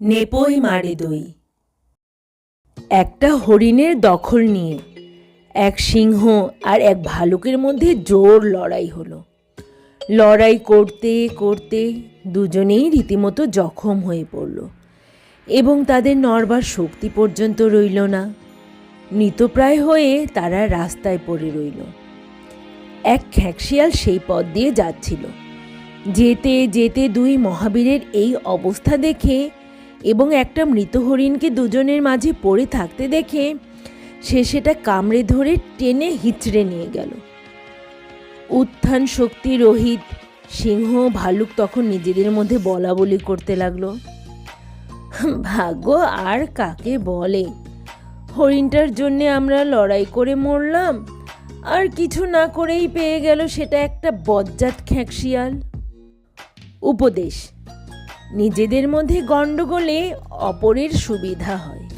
নেপই মারে দই। একটা হরিণের দখল নিয়ে এক সিংহ আর এক ভালুকের মধ্যে জোর লড়াই হলো। লড়াই করতে করতে দুজনেই রীতিমতো জখম হয়ে পড়ল এবং তাদের নড়বার শক্তি পর্যন্ত রইল না। মৃতপ্রায় হয়ে তারা রাস্তায় পড়ে রইল। এক খ্যাকশিয়াল সেই পথ দিয়ে যাচ্ছিল। যেতে যেতে দুই মহাবীরের এই অবস্থা দেখে এবং একটা মৃত হরিণকে দুজনের মাঝে পড়ে থাকতে দেখে সে সেটা কামড়ে ধরে টেনে হিচড়ে নিয়ে গেল। উত্থান শক্তি রহিত, সিংহ ভালুক তখন নিজেদের মধ্যে বলা বলি করতে লাগল। ভাগ্য আর কাকে বলে? হরিণটার জন্যে আমরা লড়াই করে মরলাম, আর কিছু না করেই পেয়ে গেল সেটা একটা বজ্জাত খ্যাঁকশিয়াল। উপদেশ নিজেদের মধ্যে গণ্ডগোলে অপরের সুবিধা হয়।